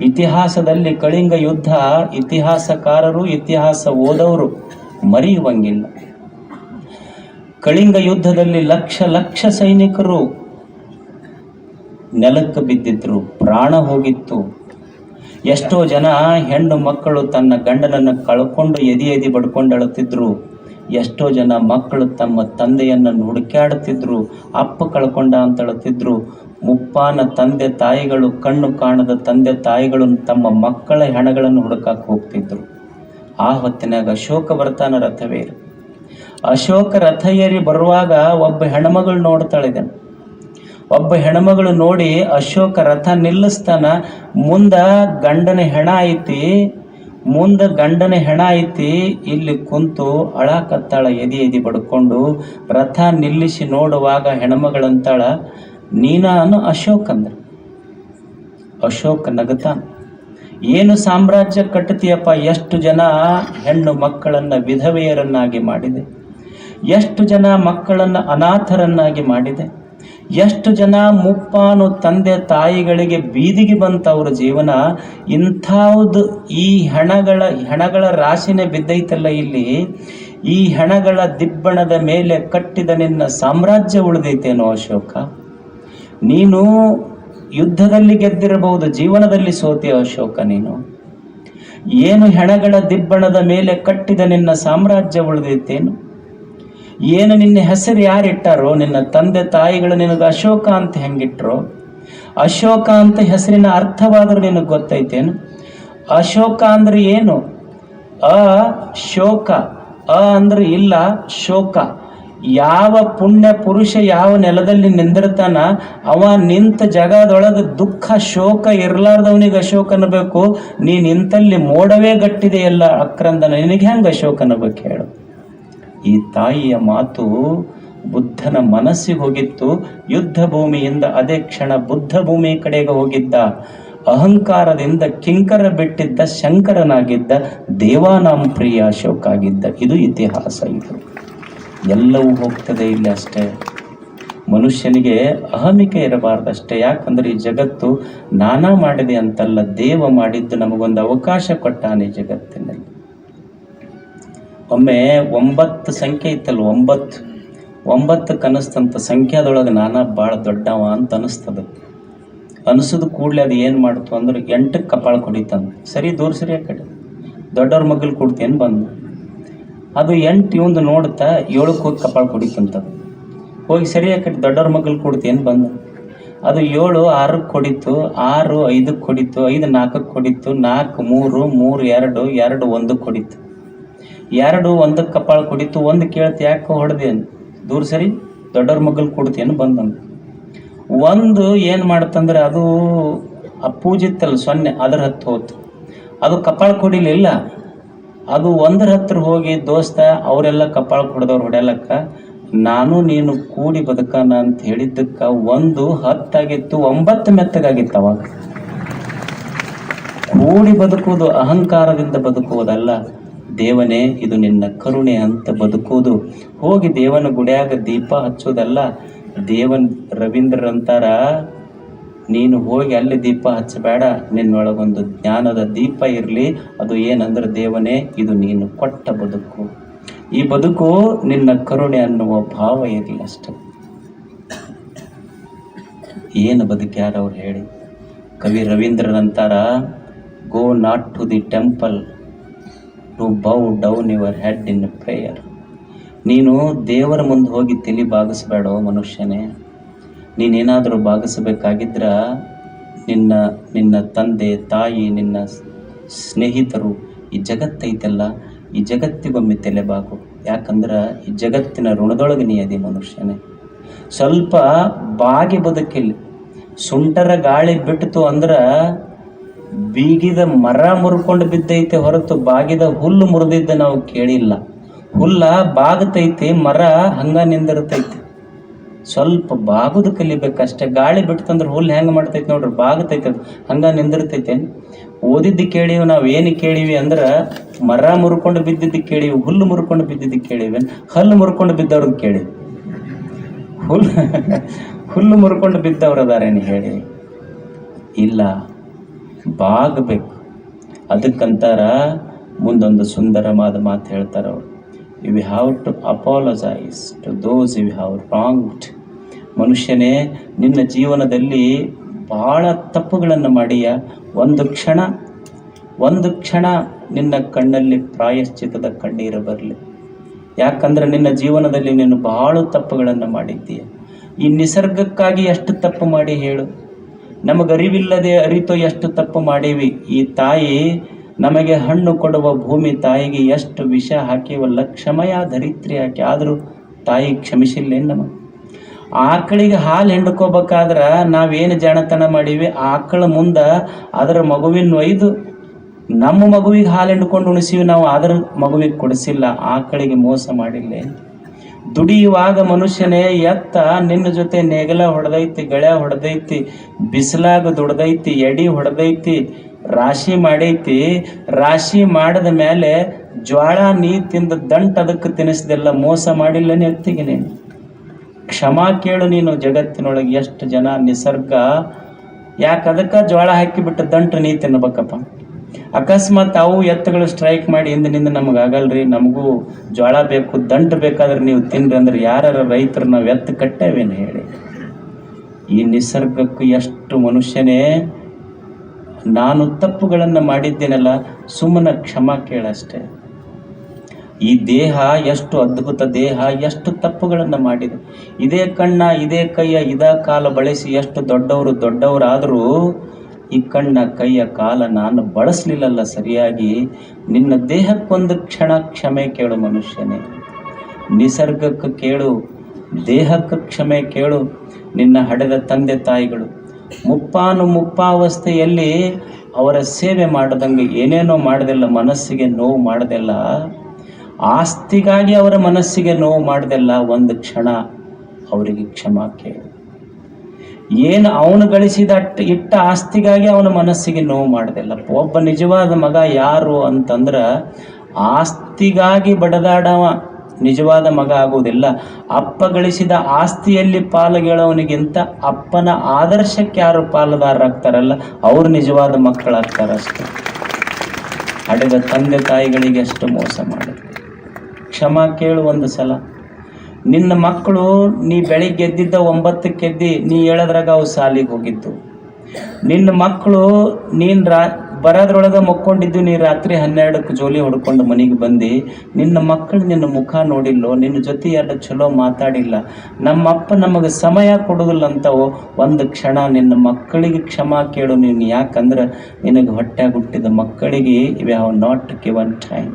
ಇತಿಹಾಸದಲ್ಲಿ ಕಳಿಂಗ ಯುದ್ಧ ಇತಿಹಾಸಕಾರರು, ಇತಿಹಾಸ ಓದವರು ಮರೆಯುವಂಗಿಲ್ಲ. ಕಳಿಂಗ ಯುದ್ಧದಲ್ಲಿ ಲಕ್ಷ ಲಕ್ಷ ಸೈನಿಕರು ನೆಲಕ್ಕೆ ಬಿದ್ದಿದ್ರು, ಪ್ರಾಣ ಹೋಗಿತ್ತು. ಎಷ್ಟೋ ಜನ ಹೆಣ್ಣು ಮಕ್ಕಳು ತನ್ನ ಗಂಡನನ್ನು ಕಳ್ಕೊಂಡು ಎದಿ ಎದಿ ಬಡ್ಕೊಂಡು ಅಳುತ್ತಿದ್ರು. ಎಷ್ಟೋ ಜನ ಮಕ್ಕಳು ತಮ್ಮ ತಂದೆಯನ್ನು ಹುಡುಕ್ಯಾಡುತ್ತಿದ್ರು, ಅಪ್ಪ ಕಳ್ಕೊಂಡ ಅಂತ ಹೇಳ್ತಿದ್ರು ಮುಪ್ಪಾನ ತಂದೆ ತಾಯಿಗಳು, ಕಣ್ಣು ಕಾಣದ ತಂದೆ ತಾಯಿಗಳು ತಮ್ಮ ಮಕ್ಕಳ ಹೆಣಗಳನ್ನು ಹುಡುಕಕ್ಕೆ ಹೋಗ್ತಿದ್ರು. ಆ ಹೊತ್ತಿನಾಗ ಅಶೋಕ ಬರ್ತಾನ ರಥವೇರಿ. ಅಶೋಕ ರಥ ಏರಿ ಬರುವಾಗ ಒಬ್ಬ ಹೆಣ್ಮಗಳು ನೋಡ್ತಾಳಿದೆ ಒಬ್ಬ ಹೆಣ್ಮಗಳು ನೋಡಿ ಅಶೋಕ ರಥ ನಿಲ್ಲಿಸ್ತಾನ, ಮುಂದ ಗಂಡನ ಹೆಣ ಐತಿ ಮುಂದ ಗಂಡನ ಹೆಣ ಐತಿ, ಇಲ್ಲಿ ಕುಂತು ಅಳಾಕತ್ತಾಳ ಎದಿ ಎದಿ ಬಡ್ಕೊಂಡು ರಥ ನಿಲ್ಲಿಸಿ ನೋಡುವಾಗ ಹೆಣ್ಮಗಳಂತಾಳ, ನೀನಾನು ಅಶೋಕ್ ಅಂದ್ರ. ಅಶೋಕ್ ನಗತಾನ. ಏನು ಸಾಮ್ರಾಜ್ಯ ಕಟ್ಟತಿಯಪ್ಪ ಎಷ್ಟು ಜನ ಹೆಣ್ಣು ಮಕ್ಕಳನ್ನ ವಿಧವೆಯರನ್ನಾಗಿ ಮಾಡಿದೆ. ಎಷ್ಟು ಜನ ಮಕ್ಕಳನ್ನ ಅನಾಥರನ್ನಾಗಿ ಮಾಡಿದೆ. ಎಷ್ಟು ಜನ ಮುಪ್ಪಾನು ತಂದೆ ತಾಯಿಗಳಿಗೆ ಬೀದಿಗೆ ಬಂತ ಅವ್ರ ಜೀವನ ಇಂಥದ್ದು ಈ ಹೆಣಗಳ ಹೆಣಗಳ ರಾಶಿನೇ ಬಿದ್ದೈತಲ್ಲ ಇಲ್ಲಿ. ಈ ಹೆಣಗಳ ದಿಬ್ಬಣದ ಮೇಲೆ ಕಟ್ಟಿದ ನಿನ್ನ ಸಾಮ್ರಾಜ್ಯ ಉಳಿದೈತೇನೋ ಅಶೋಕ? ನೀನು ಯುದ್ಧದಲ್ಲಿ ಗೆದ್ದಿರಬಹುದು, ಜೀವನದಲ್ಲಿ ಸೋತೆ ಅಶೋಕ ನೀನು? ಏನು ಹೆಣಗಳ ದಿಬ್ಬಣದ ಮೇಲೆ ಕಟ್ಟಿದ ನಿನ್ನ ಸಾಮ್ರಾಜ್ಯ ಉಳಿದೈತೇನು? ಏನು ನಿನ್ನ ಹೆಸರು ಯಾರಿಟ್ಟಾರೋ, ನಿನ್ನ ತಂದೆ ತಾಯಿಗಳು ನಿನಗೆ ಅಶೋಕ ಅಂತ ಹೆಂಗಿಟ್ರೋ, ಅಶೋಕ ಅಂತ ಹೆಸರಿನ ಅರ್ಥವಾದರೂ ನಿನಗೆ ಗೊತ್ತೈತೇನು? ಅಶೋಕ ಅಂದ್ರೆ ಏನು? ಅ, ಶೋಕ. ಅ ಅಂದ್ರೆ ಇಲ್ಲ, ಶೋಕ. ಯಾವ ಪುಣ್ಯ ಪುರುಷ ಯಾವ ನೆಲದಲ್ಲಿ ನಿಂದಿರ್ತಾನ, ಅವ ನಿಂತ ಜಗದೊಳಗೆ ದುಃಖ, ಶೋಕ ಇರ್ಲಾರ್ದವನಿಗೆ ಅಶೋಕ ಅನ್ನಬೇಕು. ನೀ ನಿಂತಲ್ಲಿ ಮೋಡವೇ ಗಟ್ಟಿದೆಯಲ್ಲ ಅಕ್ರಂದನ. ನಿನಗೆ ಹೆಂಗೆ ಅಶೋಕ ಅನ್ನಬೇಕು ಹೇಳು? ಈ ತಾಯಿಯ ಮಾತು ಬುದ್ಧನ ಮನಸ್ಸಿಗೆ ಹೋಗಿತ್ತು. ಯುದ್ಧ ಭೂಮಿಯಿಂದ ಅದೇ ಕ್ಷಣ ಬುದ್ಧ ಭೂಮಿ ಕಡೆಗೆ ಹೋಗಿದ್ದ. ಅಹಂಕಾರದಿಂದ ಕಿಂಕರ ಬಿಟ್ಟಿದ್ದ ಶಂಕರನಾಗಿದ್ದ ದೇವಾನಾಂ ಪ್ರಿಯ ಅಶೋಕ ಆಗಿದ್ದ ಇದು ಇತಿಹಾಸ ಇದು. ಎಲ್ಲವೂ ಹೋಗ್ತದೆ ಇಲ್ಲಿ ಅಷ್ಟೇ. ಮನುಷ್ಯನಿಗೆ ಅಹಮಿಕೆ ಇರಬಾರ್ದಷ್ಟೇ. ಯಾಕಂದ್ರೆ ಈ ಜಗತ್ತು ನಾನಾ ಮಾಡಿದೆ ಅಂತಲ್ಲ, ದೇವ ಮಾಡಿದ್ದು ನಮಗೊಂದು ಅವಕಾಶ ಕೊಟ್ಟಾನೆ ಜಗತ್ತಿನಲ್ಲಿ. ಒಮ್ಮೆ ಒಂಬತ್ತು ಸಂಖ್ಯೆ ಇತ್ತಲ್ಲ ಒಂಬತ್ತು. ಒಂಬತ್ತು ಕನಸ್ತಂತ ಸಂಖ್ಯಾದೊಳಗೆ ನಾನಾ ಭಾಳ ದೊಡ್ಡವ ಅಂತ ಅನಿಸ್ತದ. ಅನಿಸಿದ ಕೂಡಲೇ ಅದು ಏನು ಮಾಡ್ತು ಅಂದ್ರೆ ಎಂಟಕ್ಕೆ ಕಪಾಳ ಕೊಡಿತಂದು. ಸರಿ, ದೂರ ಸರಿ ಆ ಕಡೆ. ದೊಡ್ಡವ್ರ ಮಗಲ್ ಕೊಡ್ತೇನು ಬಂದು. ಅದು ಎಂಟು ಇವಂದು ನೋಡ್ತಾ ಏಳಕ್ಕೆ ಹೋಗಿ ಕಪಾಳ ಕೊಡಿತಂತ. ಹೋಗಿ ಸರಿ ಆ ಕಡೆ ದೊಡ್ಡವ್ರ ಬಂದ ಬಂದು. ಅದು ಏಳು ಆರಕ್ಕೆ ಕೊಡಿತು, ಆರು ಐದಕ್ಕೆ ಕೊಡಿತು, ಐದು ನಾಲ್ಕಕ್ಕೆ ಕೊಡಿತು, ನಾಲ್ಕು, ಮೂರು ಮೂರು, ಎರಡು ಎರಡು ಒಂದಕ್ಕೆ ಕೊಡಿತು. ಎರಡು ಒಂದಕ್ಕೆ ಕಪಾಳ ಕುಡಿತು, ಒಂದು ಕೇಳ್ತಿ ಯಾಕೆ ಹೊಡೆದೇನು ದೂರ ಸರಿ, ದೊಡ್ಡವ್ರ ಮಗಲ್ ಕೊಡ್ತೇನು ಬಂದಂತ ಒಂದು ಏನು ಮಾಡ್ತಂದ್ರೆ ಅದು ಆ ಪೂಜಿತ್ತಲ್ಲ ಸೊನ್ನೆ, ಅದರ ಹತ್ತು ಹೋತು. ಅದು ಕಪಾಳ ಕೊಡಿಲಿಲ್ಲ. ಅದು ಒಂದರ ಹತ್ರ ಹೋಗಿ ದೋಸ್ತ, ಅವರೆಲ್ಲ ಕಪಾಳ ಕೊಡ್ದವ್ರು ಹೊಡೆಯಲಕ್ಕ, ನಾನು ನೀನು ಕೂಡಿ ಬದುಕನ ಅಂತ ಹೇಳಿದ್ದಕ್ಕೆ ಒಂದು ಹತ್ತಾಗಿತ್ತು, ಒಂಬತ್ತು ಮೆತ್ತಗಾಗಿತ್ತು ಅವಾಗ. ಕೂಡಿ ಬದುಕುವುದು ಅಹಂಕಾರದಿಂದ ಬದುಕುವುದಲ್ಲ. ದೇವನೇ, ಇದು ನಿನ್ನ ಕರುಣೆ ಅಂತ ಬದುಕೋದು ಹೋಗಿ ದೇವನ ಗುಡಿಯಾಗ ದೀಪ ಹಚ್ಚೋದಲ್ಲ ದೇವನ್ ರವೀಂದ್ರಂತಾರ ನೀನು ಹೋಗಿ ಅಲ್ಲಿ ದೀಪ ಹಚ್ಚಬೇಡ, ನಿನ್ನೊಳಗೊಂದು ಜ್ಞಾನದ ದೀಪ ಇರಲಿ, ಅದು ಏನಂದ್ರೆ ದೇವನೇ, ಇದು ನೀನು ಕೊಟ್ಟ ಬದುಕು. ಈ ಬದುಕು ನಿನ್ನ ಕರುಣೆ ಅನ್ನುವ ಭಾವ ಇರಲಿ ಅಷ್ಟೆ. ಏನು ಬದುಕ್ಯಾರ ಅವ್ರು ಹೇಳಿ? ಕವಿ ರವೀಂದ್ರನಂತಾರ go not to the temple to bow down your head in prayer ನೀನು ದೇವರ ಮುಂದೆ ಹೋಗಿ ತಲೆ ಬಾಗಿಸ್ಬೇಡೋ ಮನುಷ್ಯನೇ. ನೀನೇನಾದರೂ ಬಾಗಿಸಬೇಕಾಗಿದ್ರ ನಿನ್ನ ನಿನ್ನ ತಂದೆ, ತಾಯಿ, ನಿನ್ನ ಸ್ನೇಹಿತರು ಈ ಜಗತ್ತೈತಲ್ಲ, ಈ ಜಗತ್ತಿಗೊಮ್ಮೆ ತಲೆಬಾಗು ಯಾಕಂದ್ರೆ ಈ ಜಗತ್ತಿನ ಋಣದೊಳಗೆ ನೀ ಅದಿ ಮನುಷ್ಯನೇ. ಸ್ವಲ್ಪ ಬಾಗಿ ಬದುಕಿಲ್ಲ, ಸುಂಟರ ಗಾಳಿ ಬಿಟ್ಟಿತು ಅಂದ್ರೆ ಬೀಗಿದ ಮರ ಮುರ್ಕೊಂಡು ಬಿದ್ದೈತೆ ಹೊರತು ಬಾಗಿದ ಹುಲ್ಲು ಮುರಿದಿದ್ದ ನಾವು ಕೇಳಿಲ್ಲ. ಹುಲ್ಲ ಬಾಗತೈತಿ, ಮರ ಹಂಗ ನಿಂದಿರ್ತೈತಿ. ಸ್ವಲ್ಪ ಬಾಗುದು ಕಲಿಬೇಕಷ್ಟೇ. ಗಾಳಿ ಬಿಡ್ತಂದ್ರೆ ಹುಲ್ಲು ಹೆಂಗೆ ಮಾಡ್ತೈತಿ ನೋಡ್ರಿ, ಬಾಗತೈತಿ ಅದು, ಹಂಗ ನಿಂದಿರ್ತೈತೆ. ಓದಿದ್ದು ಕೇಳಿವಿ, ನಾವು ಏನು ಕೇಳಿವಿ ಅಂದ್ರೆ ಮರ ಮುರ್ಕೊಂಡು ಬಿದ್ದಿದ್ದು ಕೇಳಿವಿ, ಹುಲ್ಲು ಮುರ್ಕೊಂಡು ಬಿದ್ದಿದ್ದು ಕೇಳಿವಿ ಹಲ್ಲು ಮುರ್ಕೊಂಡು ಬಿದ್ದವ್ರದ್ದು ಕೇಳಿ ಹುಲ್ಲು ಹುಲ್ಲು ಮುರ್ಕೊಂಡು ಬಿದ್ದವ್ರು ಅದಾರೇನು ಹೇಳಿ? ಇಲ್ಲ. ಬಾಗಬೇಕು. ಅದಕ್ಕಂತಾರ ಮುಂದೊಂದು ಸುಂದರವಾದ ಮಾತು ಹೇಳ್ತಾರೆ ಅವರು. You have to apologise to those you have wronged ಮನುಷ್ಯನೇ, ನಿನ್ನ ಜೀವನದಲ್ಲಿ ಭಾಳ ತಪ್ಪುಗಳನ್ನು ಮಾಡಿಯ ಒಂದು ಕ್ಷಣ ಒಂದು ಕ್ಷಣ ನಿನ್ನ ಕಣ್ಣಲ್ಲಿ ಪ್ರಾಯಶ್ಚಿತದ ಕಣ್ಣೀರು ಬರಲಿ. ಯಾಕಂದ್ರೆ ನಿನ್ನ ಜೀವನದಲ್ಲಿ ನೀನು ಭಾಳ ತಪ್ಪುಗಳನ್ನು ಮಾಡಿದ್ದೀಯ. ಈ ನಿಸರ್ಗಕ್ಕಾಗಿ ಎಷ್ಟು ತಪ್ಪು ಮಾಡಿ ಹೇಳು. ನಮಗೆ ಅರಿವಿಲ್ಲದೆ ಅರಿತು ಎಷ್ಟು ತಪ್ಪು ಮಾಡೀವಿ. ಈ ತಾಯಿ ನಮಗೆ ಹಣ್ಣು ಕೊಡುವ ಭೂಮಿ ತಾಯಿಗೆ ಎಷ್ಟು ವಿಷ ಹಾಕಿವಲ್ಲ ಕ್ಷಮೆಯ ಧರಿತ್ರಿ ಹಾಕಿ ಆದರೂ ತಾಯಿ ಕ್ಷಮಿಸಿಲ್ಲೇನು ನಮಗೆ ಆಕಳಿಗೆ ಹಾಲು ಹಿಂಡ್ಕೋಬೇಕಾದ್ರೆ ನಾವೇನು ಜಾಣತನ ಮಾಡೀವಿ. ಆಕಳ ಮುಂದೆ ಅದರ ಮಗುವಿನ ಒಯ್ದು ನಮ್ಮ ಮಗುವಿಗೆ ಹಾಲು ಹಿಂಡ್ಕೊಂಡು ಉಣಿಸೀವಿ ನಾವು ಅದರ ಮಗುವಿಗೆ ಕೊಡಿಸಿಲ್ಲ. ಆಕಳಿಗೆ ಮೋಸ ಮಾಡಿಲ್ಲ ದುಡಿಯುವಾಗ ಮನುಷ್ಯನೇ ಎತ್ತ ನಿನ್ನ ಜೊತೆ ನೇಗಲ ಹೊಡೆದೈತಿ ಗಳ ಹೊಡೆದೈತಿ, ಬಿಸಿಲಾಗ ದುಡ್ದೈತಿ, ಎಡಿ ಹೊಡೆದೈತಿ, ರಾಶಿ ಮಾಡೈತಿ. ರಾಶಿ ಮಾಡಿದ ಮೇಲೆ ಜ್ವಾಳ ನೀ ತಿಂದ ದಂಟ್ ಅದಕ್ಕೆ ತಿನ್ನಿಸ್ದಿಲ್ಲ ಮೋಸ ಮಾಡಿಲ್ಲ ಎತ್ತಿಗೆ ನೀನು. ಕ್ಷಮಾ ಕೇಳು ನೀನು ಜಗತ್ತಿನೊಳಗೆ ಎಷ್ಟು ಜನ ನಿಸರ್ಗ. ಯಾಕೆ ಅದಕ್ಕೆ ಜೋಳ ಹಾಕಿಬಿಟ್ಟು ದಂಟು ನೀ ತಿನ್ಬೇಕಪ್ಪ. ಅಕಸ್ಮಾತ್ ಅವು ಎತ್ತುಗಳು ಸ್ಟ್ರೈಕ್ ಮಾಡಿ ಹಿಂದಿನಿಂದ ನಮಗೆ ಆಗಲ್ರಿ, ನಮಗೂ ಜೋಳ ಬೇಕು, ದಂಟು ಬೇಕಾದ್ರೆ ನೀವು ತಿನ್ರಿ ಅಂದ್ರೆ ಯಾರ ರೈತರು ನಾವು ಎತ್ತು ಕಟ್ಟೇವೇನು ಹೇಳಿ? ಈ ನಿಸರ್ಗಕ್ಕೂ ಎಷ್ಟು ಮನುಷ್ಯನೇ, ನಾನು ತಪ್ಪುಗಳನ್ನು ಮಾಡಿದ್ದೇನಲ್ಲ, ಸುಮ್ಮನೆ ಕ್ಷಮ ಕೇಳಷ್ಟೇ. ಈ ದೇಹ ಎಷ್ಟು ಅದ್ಭುತ ದೇಹ, ಎಷ್ಟು ತಪ್ಪುಗಳನ್ನು ಮಾಡಿದೆ. ಇದೇ ಕಣ್ಣ, ಇದೇ ಕೈಯ, ಇದ ಕಾಲ ಬಳಸಿ ಎಷ್ಟು ದೊಡ್ಡವರು ದೊಡ್ಡವರಾದರೂ ಈ ಕಣ್ಣ ಕೈಯ ಕಾಲ ನಾನು ಬಳಸಲಿಲ್ಲಲ್ಲ ಸರಿಯಾಗಿ. ನಿನ್ನ ದೇಹಕ್ಕೊಂದು ಕ್ಷಣ ಕ್ಷಮೆ ಕೇಳು ಮನುಷ್ಯನೇ. ನಿಸರ್ಗಕ್ಕೆ ಕೇಳು, ದೇಹಕ್ಕೆ ಕ್ಷಮೆ ಕೇಳು, ನಿನ್ನ ಹಡೆದ ತಂದೆ ತಾಯಿಗಳು. ಮುಪ್ಪಾನು ಮುಪ್ಪಾವಸ್ಥೆಯಲ್ಲಿ ಅವರ ಸೇವೆ ಮಾಡದಂಗೆ ಏನೇನೋ ಮಾಡದಿಲ್ಲ ಮನಸ್ಸಿಗೆ ನೋವು ಮಾಡದಿಲ್ಲ, ಆಸ್ತಿಗಾಗಿ ಅವರ ಮನಸ್ಸಿಗೆ ನೋವು ಮಾಡದಿಲ್ಲ, ಒಂದು ಕ್ಷಣ ಅವರಿಗೆ ಕ್ಷಮಾ ಕೇಳು. ಏನು ಅವನು ಗಳಿಸಿದ ಇಟ್ಟ ಆಸ್ತಿಗಾಗಿ ಅವನ ಮನಸ್ಸಿಗೆ ನೋವು ಮಾಡದಿಲ್ಲ ಒಬ್ಬ ನಿಜವಾದ ಮಗ ಯಾರು ಅಂತಂದ್ರೆ ಆಸ್ತಿಗಾಗಿ ಬಡದಾಡವ ನಿಜವಾದ ಮಗ ಆಗುವುದಿಲ್ಲ. ಅಪ್ಪ ಗಳಿಸಿದ ಆಸ್ತಿಯಲ್ಲಿ ಪಾಲುಗೆಳವನಿಗಿಂತ ಅಪ್ಪನ ಆದರ್ಶಕ್ಕೆ ಯಾರು ಪಾಲುದಾರರಾಗ್ತಾರಲ್ಲ, ಅವರು ನಿಜವಾದ ಮಕ್ಕಳಾಗ್ತಾರಷ್ಟೆ. ಅಡಗ ತಂದೆ ತಾಯಿಗಳಿಗೆ ಅಷ್ಟು ಮೋಸ ಮಾಡಿದ್ರು. ಕ್ಷಮ ಕೇಳು ಒಂದು ಸಲ. ನಿನ್ನ ಮಕ್ಕಳು ನೀ ಬೆಳಿಗ್ಗೆ ಎದ್ದಿದ್ದ ಒಂಬತ್ತಕ್ಕೆ ಎದ್ದಿ ನೀ ಹೇಳದ್ರಾಗ ಅವು ಸಾಲಿಗೆ ಹೋಗಿದ್ದು ನಿನ್ನ ಮಕ್ಕಳು ನೀನು ರಾ, ಬರೋದ್ರೊಳಗೆ ಮಕ್ಕೊಂಡಿದ್ದು ನೀ ರಾತ್ರಿ ಹನ್ನೆರಡಕ್ಕೆ ಜೋಲಿ ಹೊಡ್ಕೊಂಡು ಮನೆಗೆ ಬಂದು, ನಿನ್ನ ಮಕ್ಕಳು ನಿನ್ನ ಮುಖ ನೋಡಿಲ್ಲೋ, ನಿನ್ನ ಜೊತೆ ಎರಡು ಚಲೋ ಮಾತಾಡಿಲ್ಲ, ನಮ್ಮಪ್ಪ ನಮಗೆ ಸಮಯ ಕೊಡೋದಿಲ್ಲ ಅಂತವೋ ಒಂದು ಕ್ಷಣ ನಿನ್ನ ಮಕ್ಕಳಿಗೆ ಕ್ಷಮಾ ಕೇಳು ನೀನು ಯಾಕಂದ್ರೆ ನಿನಗೆ ಹೊಟ್ಟೆ ಹುಟ್ಟಿದ ಮಕ್ಕಳಿಗೆ ಇವ್ ಹ್ಯಾವ್ ನಾಟ್ ಗಿವನ್ ಟೈಮ್.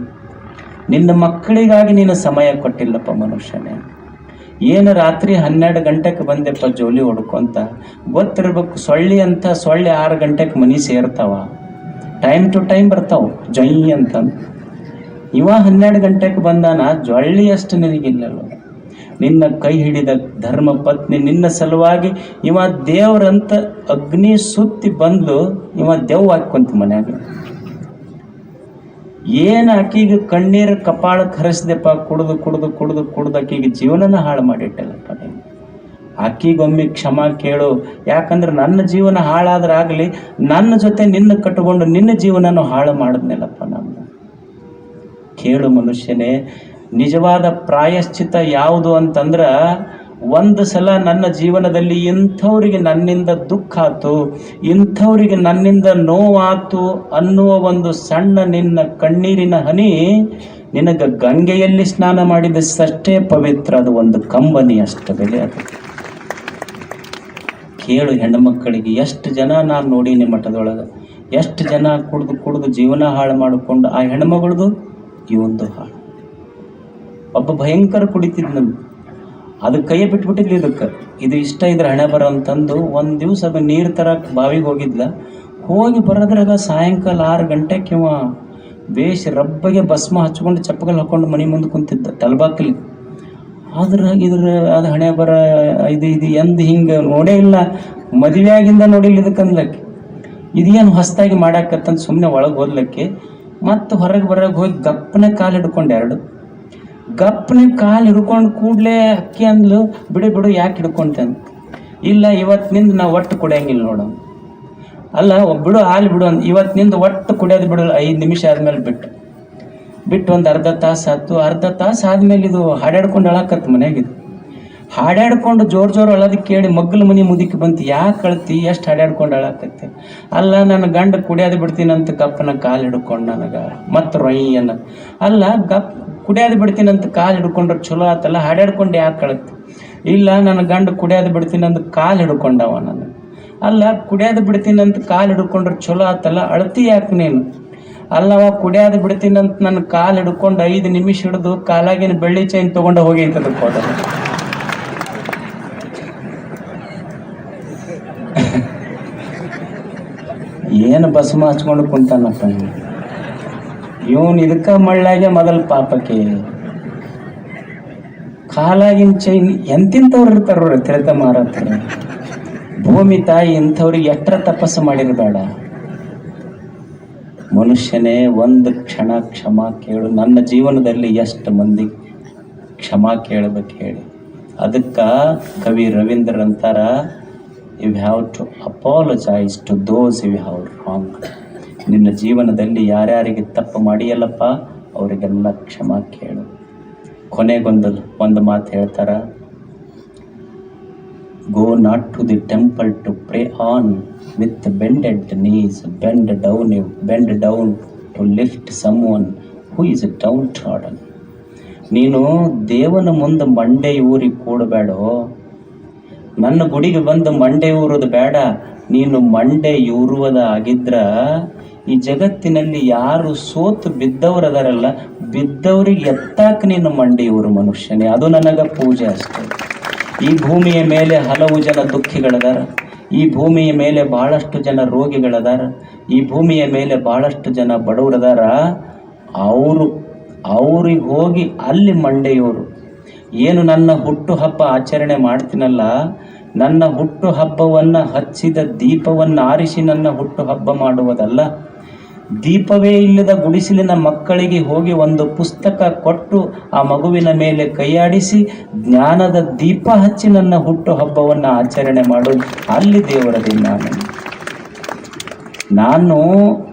ನಿನ್ನ ಮಕ್ಕಳಿಗಾಗಿ ನೀನು ಸಮಯ ಕೊಟ್ಟಿಲ್ಲಪ್ಪ ಮನುಷ್ಯನೇ. ಏನು ರಾತ್ರಿ ಹನ್ನೆರಡು ಗಂಟೆಗೆ ಬಂದೆಪ್ಪ ಜೋಲಿ ಹೊಡ್ಕೊಂತ ಗೊತ್ತಿರ್ಬೇಕು, ಸೊಳ್ಳಿ ಅಂತ ಸೊಳ್ಳೆ ಆರು ಗಂಟೆಗೆ ಮನಿ ಸೇರ್ತಾವ. ಟೈಮ್ ಟು ಟೈಮ್ ಬರ್ತಾವ ಜೈ ಅಂತ ಇವ ಹನ್ನೆರಡು ಗಂಟೆಗೆ ಬಂದಾನ, ಜೊಳ್ಳಿ ಅಷ್ಟು ನಿನಗಿಲ್ಲಲ್ಲ. ನಿನ್ನ ಕೈ ಹಿಡಿದ ಧರ್ಮ ಪತ್ನಿ ನಿನ್ನ ಸಲುವಾಗಿ ಇವ ದೇವ್ರಂತ ಅಗ್ನಿ ಸುತ್ತಿ ಬಂದು ಇವ ದೆವ್ವ ಹಾಕೊಂತ ಮನ್ಯಾಗ. ಏನು ಆಕಿಗೆ ಕಣ್ಣೀರು ಕಪಾಳಕ್ಕೆ ಹರಿಸ್ದೆಪ್ಪ, ಕುಡ್ದು ಕುಡ್ದು ಕುಡ್ದು ಕುಡ್ದು ಆಕಿಗೆ ಜೀವನನ ಹಾಳು ಮಾಡಿಟ್ಟಲ್ಲಪ್ಪ ನೀನು. ಆಕಿಗೊಮ್ಮೆ ಕ್ಷಮ ಕೇಳು. ಯಾಕಂದ್ರೆ ನನ್ನ ಜೀವನ ಹಾಳಾದ್ರೆ ನನ್ನ ಜೊತೆ ನಿನ್ನ ಕಟ್ಟಿಕೊಂಡು ನಿನ್ನ ಜೀವನನು ಹಾಳು ಮಾಡಿದ್ನಲ್ಲಪ್ಪ ನಾನು. ಕೇಳು ಮನುಷ್ಯನೇ, ನಿಜವಾದ ಪ್ರಾಯಶ್ಚಿತ ಯಾವುದು ಅಂತಂದ್ರೆ ಒಂದು ಸಲ ನನ್ನ ಜೀವನದಲ್ಲಿ ಇಂಥವ್ರಿಗೆ ನನ್ನಿಂದ ದುಃಖ ಆತು ಇಂಥವ್ರಿಗೆ ನನ್ನಿಂದ ನೋವಾತು ಅನ್ನುವ ಒಂದು ಸಣ್ಣ ನಿನ್ನ ಕಣ್ಣೀರಿನ ಹನಿ ನಿನಗೆ ಗಂಗೆಯಲ್ಲಿ ಸ್ನಾನ ಮಾಡಿದಷ್ಟೇ ಪವಿತ್ರ, ಅದು ಒಂದು ಕಂಬನಿ ಅಷ್ಟು ಬೆಲೆ ಅದು. ಕೇಳು ಹೆಣ್ಣುಮಕ್ಕಳಿಗೆ ಎಷ್ಟು ಜನ ನಾನು ನೋಡೀನಿ ಮಠದೊಳಗೆ, ಎಷ್ಟು ಜನ ಕುಡ್ದು ಕುಡ್ದು ಜೀವನ ಹಾಳು ಮಾಡಿಕೊಂಡು ಆ ಹೆಣ್ಮಗಳದು ಇವಂದು ಹಾಳು. ಒಬ್ಬ ಭಯಂಕರ ಕುಡಿತಿದ್ನಂದು ಅದು ಕೈಯೇ ಬಿಟ್ಬಿಟ್ಟಿದ್ಲಿ ಇದಕ್ಕೆ. ಇದು ಇಷ್ಟ ಇದ್ರೆ ಹಣೆ ಬರ ಅಂತಂದು ಒಂದು ದಿವಸ ನೀರು ತರಕ್ಕೆ ಬಾವಿಗೆ ಹೋಗಿದ್ಲ. ಹೋಗಿ ಬರೋದ್ರಾಗ ಸಾಯಂಕಾಲ ಆರು ಗಂಟೆ ಕಿವ ಬೇಷ್ ರಬ್ಬಗೆ ಭಸ್ಮ ಹಚ್ಕೊಂಡು ಚಪ್ಪಗಲ್ ಹಾಕೊಂಡು ಮನೆ ಮುಂದೆ ಕುಂತಿದ್ದ ತಲಬಾಕಲಿ. ಆದ್ರೆ ಇದ್ರ ಅದು ಹಣೆ ಬರ ಇದು ಇದು ಎಂದು ಹಿಂಗೆ ನೋಡೇ ಇಲ್ಲ. ಮದುವೆಯಾಗಿಂದ ನೋಡಿಲ್ಲ ಇದಕ್ಕೆ ಅನ್ಲಕ್ಕೆ ಇದೇನು ಹೊಸ್ತಾಗಿ ಮಾಡಾಕತ್ತಂತ ಸುಮ್ಮನೆ ಒಳಗೆ ಹೋದ್ಲಕ್ಕಿ. ಮತ್ತು ಹೊರಗೆ ಬರೋಕೆ ಹೋಗಿ ಗಪ್ಪನೆ ಕಾಲು ಹಿಡ್ಕೊಂಡು ಎರಡು. ಗಪ್ಪನೆ ಕಾಲು ಹಿಡ್ಕೊಂಡು ಕೂಡಲೇ ಅಕ್ಕಿ ಅಂದ್ಲು, ಬಿಡು ಬಿಡು, ಯಾಕೆ ಹಿಡ್ಕೊಂತೆ ಅಂತ ಇಲ್ಲ ಇವತ್ತಿನಿಂದ ನಾ ಒಟ್ಟು ಕುಡಿಯಂಗಿಲ್ಲ ನೋಡು. ಅಲ್ಲ ಬಿಡು, ಹಾಲು ಬಿಡು ಅಂದ್ ಇವತ್ತಿನಿಂದ ಒಟ್ಟು ಕುಡಿಯೋದು ಬಿಡಲ್ಲ ಐದು ನಿಮಿಷ ಆದ್ಮೇಲೆ ಬಿಟ್ಟು. ಬಿಟ್ಟು ಒಂದು ಅರ್ಧ ತಾಸು ಆಯ್ತು. ಅರ್ಧ ತಾಸು ಆದ್ಮೇಲೆ ಇದು ಹಾಡಾಡ್ಕೊಂಡು ಅಳಕತ್ತು ಮನ್ಯಾಗಿದು ಹಾಡಾಡ್ಕೊಂಡು ಜೋರು ಜೋರು ಅಳೋದು ಕೇಳಿ ಮಗ್ಗಲ ಮನೆ ಮುದುಕಿ ಬಂತು, ಯಾಕೆ ಕಳ್ತಿ ಎಷ್ಟು ಹಾಡಾಡ್ಕೊಂಡು ಅಳಕತ್ತೆ? ಅಲ್ಲ ನನ್ನ ಗಂಡ ಕುಡಿಯೋದು ಬಿಡ್ತೀನಂತ ಗಪ್ಪನ ಕಾಲು ಹಿಡ್ಕೊಂಡು ನನಗೆ. ಮತ್ತು ರೊಯ್ಯನ ಅಲ್ಲ, ಗಪ್ ಕುಡಿಯೋದು ಬಿಡ್ತೀನಂತ ಕಾಲು ಹಿಡ್ಕೊಂಡ್ರೆ ಚಲೋ ಆತಲ್ಲ, ಹಾಡ್ಯಾಡ್ಕೊಂಡು ಯಾಕೆ ಕಳತ್ತೆ ಇಲ್ಲ, ನನ್ನ ಗಂಡ ಕುಡಿಯೋದು ಬಿಡ್ತೀನಂತ ಕಾಲು ಹಿಡ್ಕೊಂಡವ ನಾನು ಅಲ್ಲ, ಕುಡಿಯೋದು ಬಿಡ್ತೀನಂತ ಕಾಲು ಹಿಡ್ಕೊಂಡ್ರೆ ಚಲೋ ಆತಲ್ಲ, ಅಳತಿ ಯಾಕೆ ನೀನು? ಅಲ್ಲವ, ಕುಡಿಯೋದು ಬಿಡ್ತೀನಂತ ನನ್ನ ಕಾಲು ಹಿಡ್ಕೊಂಡು ಐದು ನಿಮಿಷ ಹಿಡಿದು ಕಾಲಾಗಿನ ಬೆಳ್ಳಿ ಚೈನ್ ತೊಗೊಂಡು ಹೋಗೈತೆ ಫೋಟೋ ಏನು ಬಸ್ ಹಚ್ಕೊಂಡು ಕುಂತಾನಪ್ಪ ಇವನು ಇದಕ್ಕ ಮಳ್ಳಾಗೆ ಮೊದಲು ಪಾಪಕ್ಕೆ. ಕಾಲಾಗಿನ ಚೈನ್ ಎಂತಿಂಥವ್ರು ಇರ್ತಾರ ತಿರತ ಮಾರತ್ರ. ಭೂಮಿ ತಾಯಿ ಇಂಥವ್ರಿಗೆ ಎಷ್ಟರ ತಪಸ್ಸು ಮಾಡಿರಬೇಡ. ಮನುಷ್ಯನೇ ಒಂದು ಕ್ಷಣ ಕ್ಷಮಾ ಕೇಳು. ನನ್ನ ಜೀವನದಲ್ಲಿ ಎಷ್ಟು ಮಂದಿ ಕ್ಷಮಾ ಕೇಳಬೇಕು ಹೇಳಿ. ಅದಕ್ಕೆ ಕವಿ ರವೀಂದ್ರ ಅಂತಾರ you have to apologise to those you have wrong. ನಿನ್ನ ಜೀವನದಲ್ಲಿ ಯಾರ್ಯಾರಿಗೆ ತಪ್ಪು ಮಾಡಿಯಲ್ಲಪ್ಪ, ಅವರಿಗೆಲ್ಲ ಕ್ಷಮಾ ಕೇಳು. ಕೊನೆಗೊಂದು ಒಂದು ಮಾತು ಹೇಳ್ತಾರ? Go not to the temple to pray on with bended knees bend down bend down to lift someone who is downtrodden ನೀನು ದೇವನ ಮುಂದೆ ಮಂಡೆ ಊರಿಗೆ ಕೂಡಬೇಡೋ? ನನ್ನ ಗುಡಿಗೆ ಬಂದು ಮಂಡೆ ಊರೋದು ಬೇಡ. ನೀನು ಮಂಡೆ ಊರುವುದ ಆಗಿದ್ರ ಈ ಜಗತ್ತಿನಲ್ಲಿ ಯಾರು ಸೋತು ಬಿದ್ದವರದಾರಲ್ಲ ಬಿದ್ದವ್ರಿಗೆ ಎತ್ತಾಕ ನೀನು ಮಂಡಿ ಇವರು ಮನುಷ್ಯನೇ. ಅದು ನನಗ ಪೂಜೆ ಅಷ್ಟೇ. ಈ ಭೂಮಿಯ ಮೇಲೆ ಹಲವು ಜನ ದುಃಖಿಗಳದಾರ. ಈ ಭೂಮಿಯ ಮೇಲೆ ಬಹಳಷ್ಟು ಜನ ರೋಗಿಗಳದಾರ. ಈ ಭೂಮಿಯ ಮೇಲೆ ಬಹಳಷ್ಟು ಜನ ಬಡವರದಾರ. ಅವರು, ಅವ್ರಿಗೆ ಹೋಗಿ ಅಲ್ಲಿ ಮಂಡೆಯವರು ಏನು ನನ್ನ ಹುಟ್ಟು ಹಬ್ಬ ಆಚರಣೆ ಮಾಡ್ತೀನಲ್ಲ? ನನ್ನ ಹುಟ್ಟು ಹಬ್ಬವನ್ನು ಹಚ್ಚಿದ ದೀಪವನ್ನು ಆರಿಸಿ ನನ್ನ ಹುಟ್ಟು ಹಬ್ಬ ಮಾಡುವುದಲ್ಲ? ದೀಪವೇ ಇಲ್ಲದ ಗುಡಿಸಲಿನ ಮಕ್ಕಳಿಗೆ ಹೋಗಿ ಒಂದು ಪುಸ್ತಕ ಕೊಟ್ಟು ಆ ಮಗುವಿನ ಮೇಲೆ ಕೈಯಾಡಿಸಿ ಜ್ಞಾನದ ದೀಪ ಹಚ್ಚಿ ನನ್ನ ಹುಟ್ಟು ಹಬ್ಬವನ್ನು ಆಚರಣೆ ಮಾಡು. ಅಲ್ಲಿ ದೇವರ ನಾನು ನಾನು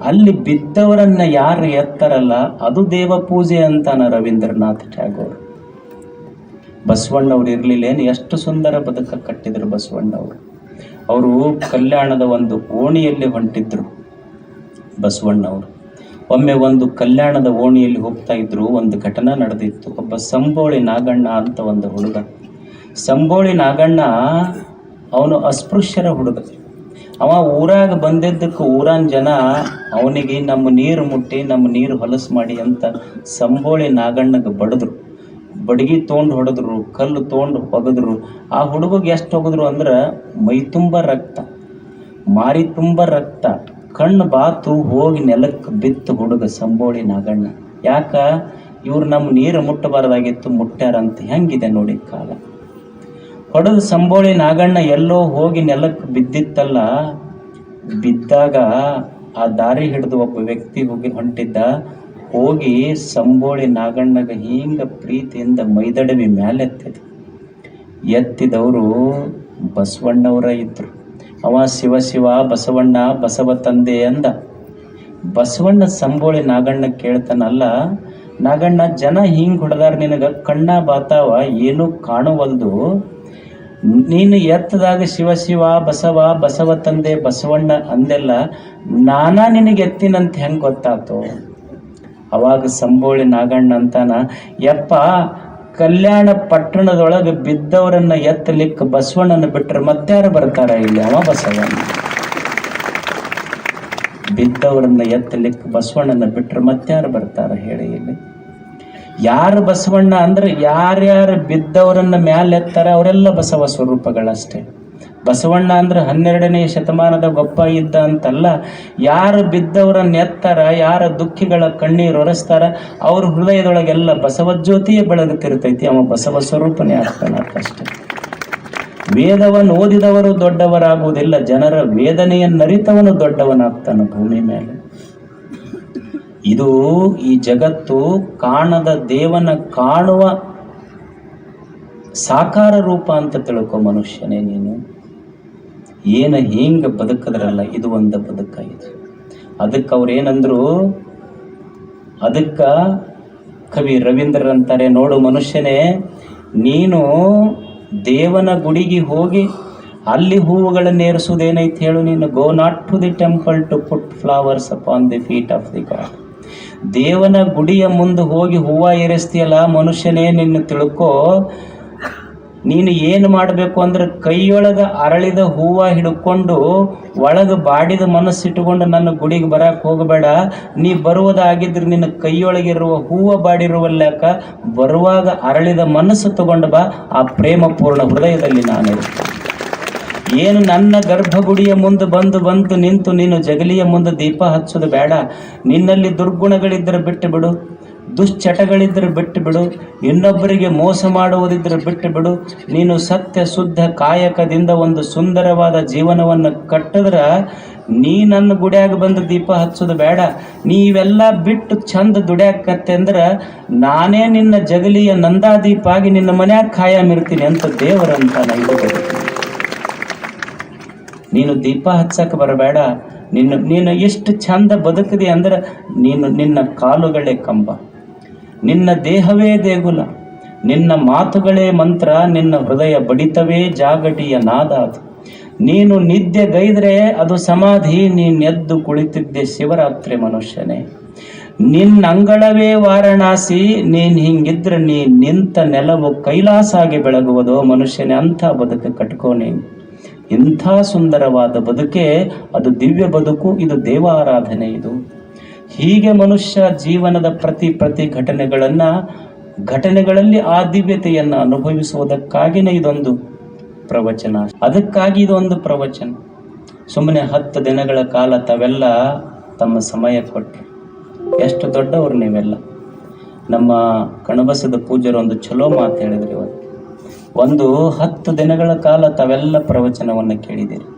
ಅಲ್ಲಿ ಬಿದ್ದವರನ್ನ ಯಾರು ಎತ್ತರಲ್ಲ, ಅದು ದೇವ ಪೂಜೆ ಅಂತಾನ ರವೀಂದ್ರನಾಥ್ ಟ್ಯಾಗೋರ್. ಬಸವಣ್ಣವ್ರು ಇರ್ಲಿಲ್ಲೇನು? ಎಷ್ಟು ಸುಂದರ ಬದುಕ ಕಟ್ಟಿದ್ರು ಬಸವಣ್ಣವರು. ಅವರು ಕಲ್ಯಾಣದ ಒಂದು ಓಣಿಯಲ್ಲಿ ಹೊಂಟಿದ್ರು. ಬಸವಣ್ಣವರು ಒಮ್ಮೆ ಒಂದು ಕಲ್ಯಾಣದ ಓಣಿಯಲ್ಲಿ ಹೋಗ್ತಾ ಇದ್ರು ಒಂದು ಘಟನೆ ನಡೆದಿತ್ತು. ಒಬ್ಬ ಸಂಬೋಳಿ ನಾಗಣ್ಣ ಅಂತ ಒಂದು ಹುಡುಗ. ಸಂಬೋಳಿ ನಾಗಣ್ಣ ಅವನು ಅಸ್ಪೃಶ್ಯರ ಹುಡುಗ. ಅವ ಊರಾಗ ಬಂದಿದ್ದಕ್ಕೆ ಊರಾನ್ ಜನ ಅವನಿಗೆ ನಮ್ಮ ನೀರು ಮುಟ್ಟಿ, ನಮ್ಮ ನೀರು ಹೊಲಸು ಮಾಡಿ ಅಂತ ಸಂಬೋಳಿ ನಾಗಣ್ಣಗೆ ಬಡಿದ್ರು. ಬಡಗಿ ತೊಗೊಂಡು ಹೊಡೆದ್ರು, ಕಲ್ಲು ತೊಗೊಂಡು ಒಗದ್ರು. ಆ ಹುಡುಗಗೆ ಎಷ್ಟು ಒಗದ್ರು ಅಂದ್ರೆ ಮೈ ತುಂಬ ರಕ್ತ, ಮಾರಿ ತುಂಬ ರಕ್ತ. ಕಣ್ಣು ಬಾತು ಹೋಗಿ ನೆಲಕ್ಕೆ ಬಿತ್ತು ಹುಡುಗ ಸಂಬೋಳಿ ನಾಗಣ್ಣ. ಯಾಕ? ಇವ್ರು ನಮ್ಮ ನೀರು ಮುಟ್ಟಬಾರ್ದಾಗಿತ್ತು ಮುಟ್ಟ್ಯಾರಂತ ಹೆಂಗಿದೆ ನೋಡಿ ಕಾಲ. ಹೊಡೆದ ಸಂಬೋಳಿ ನಾಗಣ್ಣ ಎಲ್ಲೋ ಹೋಗಿ ನೆಲಕ್ಕೆ ಬಿದ್ದಿತ್ತಲ್ಲ, ಬಿದ್ದಾಗ ಆ ದಾರಿ ಹಿಡಿದು ಒಬ್ಬ ವ್ಯಕ್ತಿ ಹೋಗಿ ಹೊಂಟಿದ್ದ. ಹೋಗಿ ಸಂಬೋಳಿ ನಾಗಣ್ಣಗ ಹಿಂಗ ಪ್ರೀತಿಯಿಂದ ಮೈದಡವಿ ಮ್ಯಾಲೆತ್ತಿದ. ಎತ್ತಿದವರು ಬಸವಣ್ಣವರ ಇದ್ರು. ಅವ ಶಿವ ಶಿವ ಬಸವಣ್ಣ ಬಸವ ತಂದೆ ಅಂದ. ಬಸವಣ್ಣ ಸಂಬೋಳಿ ನಾಗಣ್ಣ ಕೇಳ್ತಾನಲ್ಲ, ನಾಗಣ್ಣ ಜನ ಹಿಂಗೆ ಹೊಡೆದಾರ ನಿನಗೆ, ಕಣ್ಣ ಬಾತಾವ ಏನು ಕಾಣುವಲ್ದು? ನೀನು ಎತ್ತದಾಗ ಶಿವ ಶಿವ ಬಸವ ಬಸವ ತಂದೆ ಬಸವಣ್ಣ ಅಂದೆಲ್ಲ ನಾನಾ ನಿನಗೆ ಎತ್ತಿನಂತ ಹೆಂಗ್ ಗೊತ್ತಾತು? ಅವಾಗ ಸಂಬೋಳಿ ನಾಗಣ್ಣ ಅಂತಾನ, ಯಪ್ಪ ಕಲ್ಯಾಣ ಪಟ್ಟಣದೊಳಗೆ ಬಿದ್ದವರನ್ನ ಎತ್ತಲಿಕ್ಕೆ ಬಸವಣ್ಣನ ಬಿಟ್ಟರೆ ಮತ್ತಾರು ಬರ್ತಾರ ಇಲ್ಲಿ ಅವ ಬಸವಣ್ಣ? ಬಿದ್ದವರನ್ನ ಎತ್ತಲಿಕ್ಕೆ ಬಸವಣ್ಣನ ಬಿಟ್ಟರೆ ಮತ್ತಾರು ಬರ್ತಾರ ಹೇಳಿ ಇಲ್ಲಿ? ಯಾರು ಬಸವಣ್ಣ ಅಂದ್ರೆ ಯಾರ್ಯಾರು ಬಿದ್ದವರನ್ನ ಮ್ಯಾಲೆ ಎತ್ತಾರೆ ಅವರೆಲ್ಲ ಬಸವ ಸ್ವರೂಪಗಳಷ್ಟೇ. ಬಸವಣ್ಣ ಅಂದ್ರೆ ಹನ್ನೆರಡನೇ ಶತಮಾನದ ಗೊಪ್ಪ ಇದ್ದ ಅಂತಲ್ಲ, ಯಾರು ಬಿದ್ದವರ ಎತ್ತಾರ ಯಾರ ದುಃಖಿಗಳ ಕಣ್ಣೀರು ಒರೆಸ್ತಾರ, ಅವ್ರ ಹೃದಯದೊಳಗೆಲ್ಲ ಬಸವಜ್ಯೋತಿಯೇ ಬೆಳಗುತ್ತಿರ್ತೈತಿ. ಅವ ಬಸವ ಸ್ವರೂಪನೇ ಆಗ್ತಾನ ಅಷ್ಟೇ. ವೇದವನ್ನು ಓದಿದವರು ದೊಡ್ಡವರಾಗುವುದಿಲ್ಲ, ಜನರ ವೇದನೆಯನ್ನರಿತವನು ದೊಡ್ಡವನಾಗ್ತಾನ ಭೂಮಿ ಮೇಲೆ. ಇದು ಈ ಜಗತ್ತು ಕಾಣದ ದೇವನ ಕಾಣುವ ಸಾಕಾರ ರೂಪ ಅಂತ ತಿಳ್ಕೊ ಮನುಷ್ಯನೇ ನೀನು. ಏನು ಹಿಂಗ ಬದುಕದ್ರಲ್ಲ, ಇದು ಒಂದು ಇದು. ಅದಕ್ಕೆ ಅವ್ರು ಏನಂದ್ರು, ಅದಕ್ಕ ಕವಿ ರವೀಂದ್ರ ಅಂತಾರೆ, ನೋಡು ಮನುಷ್ಯನೇ, ನೀನು ದೇವನ ಗುಡಿಗೆ ಹೋಗಿ ಅಲ್ಲಿ ಹೂವುಗಳನ್ನು ಏರಿಸುವುದೇನೈತೆ ಹೇಳು ನೀನು. Go not to the temple to put flowers upon the feet of the god ದೇವನ ಗುಡಿಯ ಮುಂದೆ ಹೋಗಿ ಹೂವು ಏರಿಸ್ತೀಯಲ್ಲ ಮನುಷ್ಯನೇ, ನಿನ್ನ ತಿಳ್ಕೋ ನೀನು ಏನು ಮಾಡಬೇಕು ಅಂದ್ರೆ ಕೈಯೊಳಗ ಅರಳಿದ ಹೂವ ಹಿಡ್ಕೊಂಡು ಒಳಗೆ ಬಾಡಿದ ಮನಸ್ಸಿಟ್ಟುಕೊಂಡು ನನ್ನ ಗುಡಿಗೆ ಬರಕ್ಕೆ ಹೋಗಬೇಡ. ನೀ ಬರುವುದಾಗಿದ್ರೆ ನಿನ್ನ ಕೈಯೊಳಗಿರುವ ಹೂವ ಬಾಡಿರುವಲ್ಲಾಕ ಬರುವಾಗ ಅರಳಿದ ಮನಸ್ಸು ತಗೊಂಡು ಬಾ. ಆ ಪ್ರೇಮ ಪೂರ್ಣ ಹೃದಯದಲ್ಲಿ ನಾನು ಏನು ನನ್ನ ಗರ್ಭಗುಡಿಯ ಮುಂದೆ ಬಂದು ಬಂದು ನಿಂತು ನೀನು ಜಗಲಿಯ ಮುಂದೆ ದೀಪ ಹಚ್ಚೋದು ಬೇಡ. ನಿನ್ನಲ್ಲಿ ದುರ್ಗುಣಗಳಿದ್ದರೆ ಬಿಟ್ಟು ಬಿಡು. ದುಶ್ಚಟಗಳಿದ್ದರೆ ಬಿಟ್ಟು ಬಿಡು. ಇನ್ನೊಬ್ಬರಿಗೆ ಮೋಸ ಮಾಡುವುದಿದ್ದರೆ ಬಿಟ್ಟು ಬಿಡು. ನೀನು ಸತ್ಯ ಶುದ್ಧ ಕಾಯಕದಿಂದ ಒಂದು ಸುಂದರವಾದ ಜೀವನವನ್ನು ಕಟ್ಟಿದ್ರೆ ನೀ ನನ್ನ ಗುಡ್ಯಾಗ ಬಂದು ದೀಪ ಹಚ್ಚೋದು ಬೇಡ. ನೀವೆಲ್ಲ ಬಿಟ್ಟು ಚಂದ ದುಡ್ಯಾಕತ್ತೆ ಅಂದ್ರೆ ನಾನೇ ನಿನ್ನ ಜಗಲಿಯ ನಂದಾದೀಪ ಆಗಿ ನಿನ್ನ ಮನ್ಯಾಗ ಖಾಯಂ ಇರ್ತೀನಿ ಅಂತ ದೇವರಂತ ನನಗೆ ನೀನು ದೀಪ ಹಚ್ಚಕ್ಕೆ ಬರಬೇಡ. ನಿನ್ನ ನೀನು ಎಷ್ಟು ಚಂದ ಬದುಕದಿ ಅಂದ್ರೆ ನೀನು ನಿನ್ನ ಕಾಲುಗಳೇ ಕಂಬ. ನಿನ್ನ ದೇಹವೇ ದೇಗುಲ, ನಿನ್ನ ಮಾತುಗಳೇ ಮಂತ್ರ, ನಿನ್ನ ಹೃದಯ ಬಡಿತವೇ ಜಾಗಟಿಯ ನಾದ ಅದು ನೀನು ನಿದ್ದೆಗೈದ್ರೆ ಅದು ಸಮಾಧಿ ನೀನೆದ್ದು ಕುಳಿತಿದ್ದೆ ಶಿವರಾತ್ರಿ ಮನುಷ್ಯನೇ. ನಿನ್ನ ಅಂಗಳವೇ ವಾರಣಾಸಿ, ನೀನ್ ಹಿಂಗಿದ್ರೆ ನೀ ನಿಂತ ನೆಲವು ಕೈಲಾಸ ಆಗಿ ಬೆಳಗುವುದೋ ಮನುಷ್ಯನೇ, ಅಂಥ ಬದುಕು ಕಟ್ಕೋ ನೀನು. ಇಂಥ ಸುಂದರವಾದ ಬದುಕೆ, ಅದು ದಿವ್ಯ ಬದುಕು, ಇದು ದೇವಾರಾಧನೆ ಇದು. ಹೀಗೆ ಮನುಷ್ಯ ಜೀವನದ ಪ್ರತಿ ಪ್ರತಿ ಘಟನೆಗಳನ್ನು ಘಟನೆಗಳಲ್ಲಿ ಆ ದಿವ್ಯತೆಯನ್ನು ಅನುಭವಿಸುವುದಕ್ಕಾಗಿನೇ ಇದೊಂದು ಪ್ರವಚನ. ಅದಕ್ಕಾಗಿ ಇದೊಂದು ಪ್ರವಚನ. ಸುಮ್ಮನೆ ಹತ್ತು ದಿನಗಳ ಕಾಲ ತಾವೆಲ್ಲ ತಮ್ಮ ಸಮಯ ಕೊಟ್ಟರು ಎಷ್ಟು ದೊಡ್ಡವರು ನೀವೆಲ್ಲ. ನಮ್ಮ ಕಣಬಸದ ಪೂಜರು ಒಂದು ಚಲೋ ಮಾತು ಹೇಳಿದ್ರಿ ಇವತ್ತು. ಒಂದು ಹತ್ತು ದಿನಗಳ ಕಾಲ ತಾವೆಲ್ಲ ಪ್ರವಚನವನ್ನು ಕೇಳಿದಿರಿ